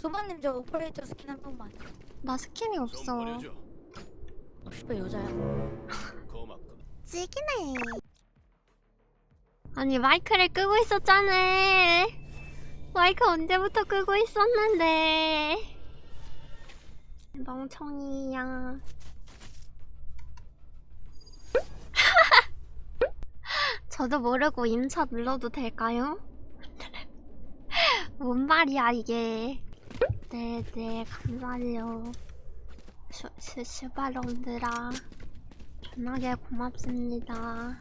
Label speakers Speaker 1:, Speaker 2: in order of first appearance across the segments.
Speaker 1: 소바님 저 오퍼레이터 스킨 한 번만.
Speaker 2: 나 스킨이
Speaker 3: 좀
Speaker 2: 없어.
Speaker 1: 어, 씨발 여자야.
Speaker 2: 찌기네. 아니 마이크를 끄고 있었잖아. 마이크 언제부터 끄고 있었는데. 멍청이야. 저도 모르고 임차 눌러도 될까요? 뭔 말이야 이게. 네 네 감사해요. 슈, 슈, 슈바롱들아. 존나게 고맙습니다.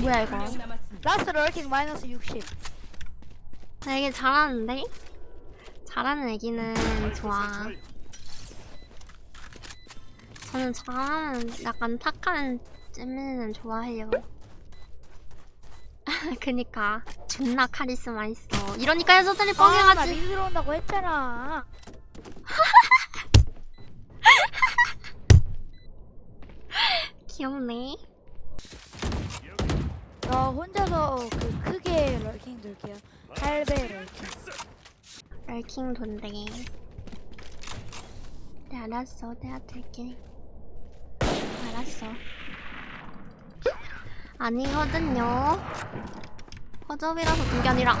Speaker 2: 뭐야 이거?
Speaker 1: 라스 럴킹 마이너스 60.
Speaker 2: 나 애기 잘하는데? 잘하는 애기는 좋아. 저는 잘하는 약간 탁한 잼민이는 좋아해요. 그니까 존나 카리스마 있어. 이러니까 여자들이
Speaker 1: 아, 나
Speaker 2: 뻥해가지.
Speaker 1: 미드 들어온다고 했잖아.
Speaker 2: 귀엽네.
Speaker 1: 저 혼자서 그 크게 럴킹 들게요. 8배 럴킹.
Speaker 2: 럴킹 돈데. 네 알았어. 내가 들게. 알았어. 아니거든요. 허접이라서 그게 아니라.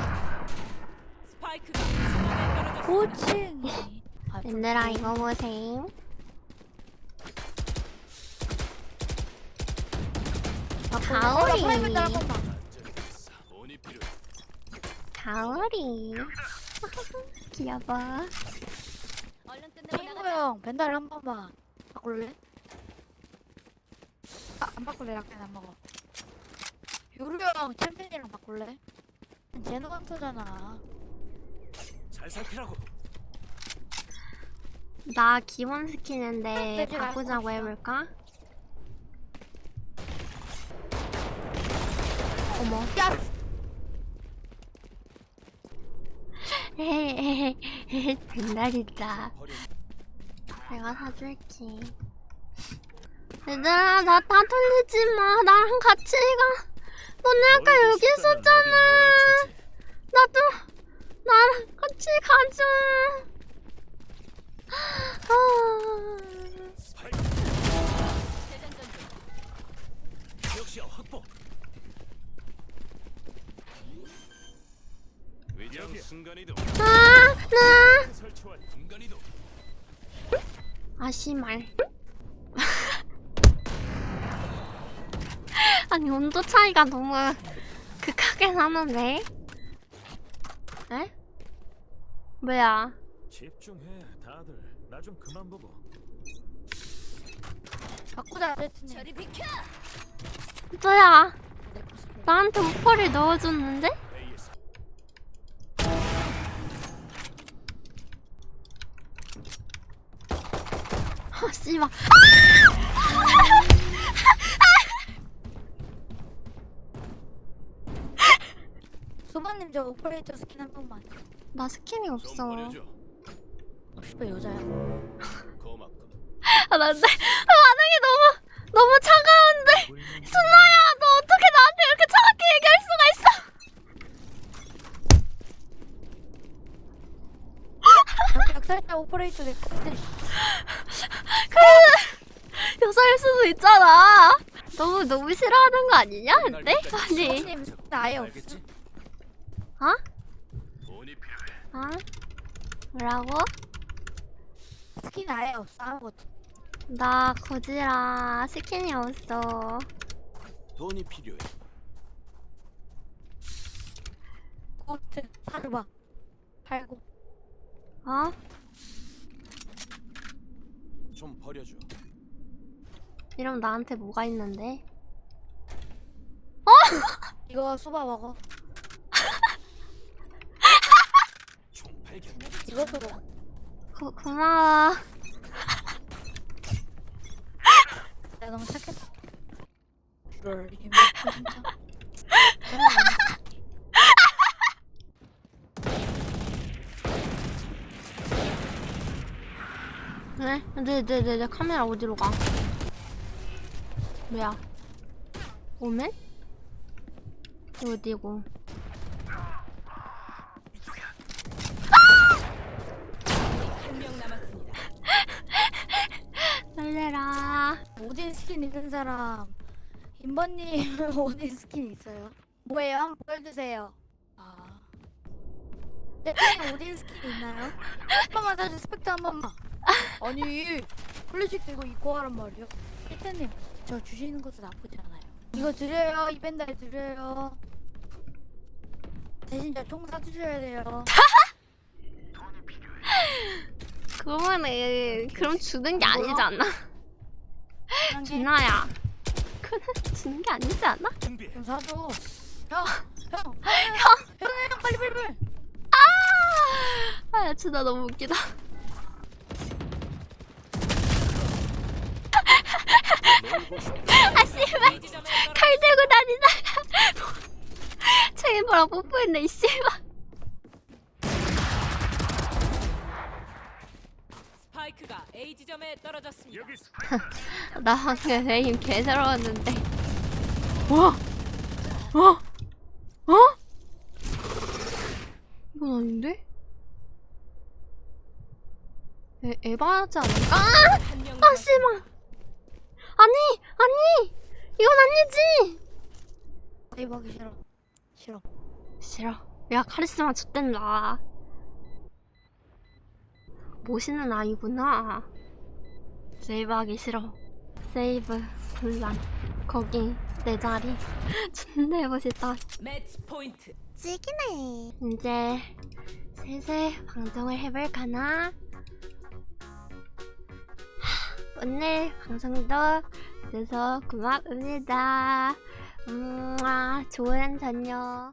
Speaker 1: 아,
Speaker 2: 얘들아 이거.
Speaker 1: 어,
Speaker 2: 가오리.
Speaker 3: 돈이 필요해.
Speaker 2: 가오리. 귀여워.
Speaker 1: 친구. 형 벤달 한 번만 바꿀래? 아, 안 바꿀래 약간 안 먹어. 요루 형 챔피언이랑 바꿀래? 제노 강토잖아.
Speaker 3: 잘 살피라고.
Speaker 2: 나 기본 스킨인데
Speaker 1: 말고
Speaker 2: 바꾸자고. 해볼까? 어머.
Speaker 1: 야,
Speaker 2: 헤헤헤헤.
Speaker 3: 버려.
Speaker 2: 내가 사줄게. 얘들아 나 다 돌리지 마. 나랑 같이 가. 너네 아까 여기 있었잖아. 나도 나랑 같이 가자. 아.
Speaker 3: 역시야 확보. 위장 순간 이동.
Speaker 2: 아, 나.
Speaker 3: 설치와 순간 이동.
Speaker 2: 아, 씨말. 아니, 온도 차이가 너무 극하게 나는데? 에? 뭐야?
Speaker 3: 집중해, 다들. 나 좀 그만 보고.
Speaker 1: 바꾸자 세트님.
Speaker 4: 저리 비켜.
Speaker 2: 뭐야? 나한테 오퍼를 넣어줬는데? 아, 씨발.
Speaker 1: 소바님 저 오퍼레이터 스킨 한 번만.
Speaker 2: 나 스킨이
Speaker 3: 좀
Speaker 2: 없어.
Speaker 1: 어, 씨발 여자야.
Speaker 2: 아, 나, 나, 반응이 너무, 너무 차가운데. 순나야, 너 어떻게 나한테 이렇게 차갑게 얘기할 수가 있어?
Speaker 1: 약살자 오퍼레이터 내 건데.
Speaker 2: 여자일 수도 있잖아. 너무, 너무 싫어하는 거 아니냐, 근데? 아니.
Speaker 1: 스킨 아예 없어.
Speaker 2: 어?
Speaker 3: 돈이 필요해.
Speaker 2: 어? 뭐라고?
Speaker 1: 스킨 아예 없어 아무것도.
Speaker 2: 나 거지라 스킨이 없어.
Speaker 3: 돈이 필요해.
Speaker 1: 코트 사줘봐. 팔고.
Speaker 2: 어?
Speaker 3: 좀 버려줘.
Speaker 2: 이러면 나한테 뭐가 있는데?
Speaker 1: 이거 소바 먹어.
Speaker 3: 총 발견.
Speaker 1: 먹어.
Speaker 2: 고, 고마워.
Speaker 1: 내가 너무 착했어. 롤 이게 진짜.
Speaker 2: 네? 네, 네, 네, 네. 카메라 어디로 가? 뭐야? 오멘? 어디고?
Speaker 1: 오딘 스킨 있는 사람 인버님 오딘 스킨 있어요? 뭐예요? 한번 보여주세요. 아. 대표님 오딘 스킨 있나요? 한 번만 사주 스펙터 한 번만. 아니 클래식 들고 입고 하란 말이요. 대표님 저 주시는 것도 나쁘지 않아요. 이거 드려요. 이 밴드 드려요. 대신 저 총 사주셔야 돼요.
Speaker 2: 그러면은 그럼 주는 게 아니지 않나?
Speaker 1: 그런 게
Speaker 2: 진아야. 그건 주는 게 아니지 않아?
Speaker 1: 좀 사줘. 형, 형, 형, 형, 형, 빨리 빨리 빨리.
Speaker 2: 아, 아, 진아 너무 웃기다. 아, 씨발. 칼 들고 다니다가 체인버랑 뽀뽀했네, 이 씨발.
Speaker 4: 스파이크가 A 지점에 떨어졌습니다.
Speaker 3: 여기 스-
Speaker 2: 나 방금 에임 개새로웠는데. 와! 어? 어? 이건 아닌데? 에, 에바하지 않을까? 아!
Speaker 4: 한명
Speaker 2: 아, 씨발! 아니! 아니! 이건 아니지!
Speaker 1: 대박이 싫어. 싫어.
Speaker 2: 싫어. 야, 카리스마 좆된다. 모시는 아이구나. 세이브하기 싫어. 세이브, 분란. 거기, 내 자리. 존나 멋있다.
Speaker 4: 매치 포인트.
Speaker 2: 찍이네. 이제 슬슬 방송을 해볼까나? 하, 오늘 방송도 봐줘서 고맙습니다. 음, 좋은 저녁.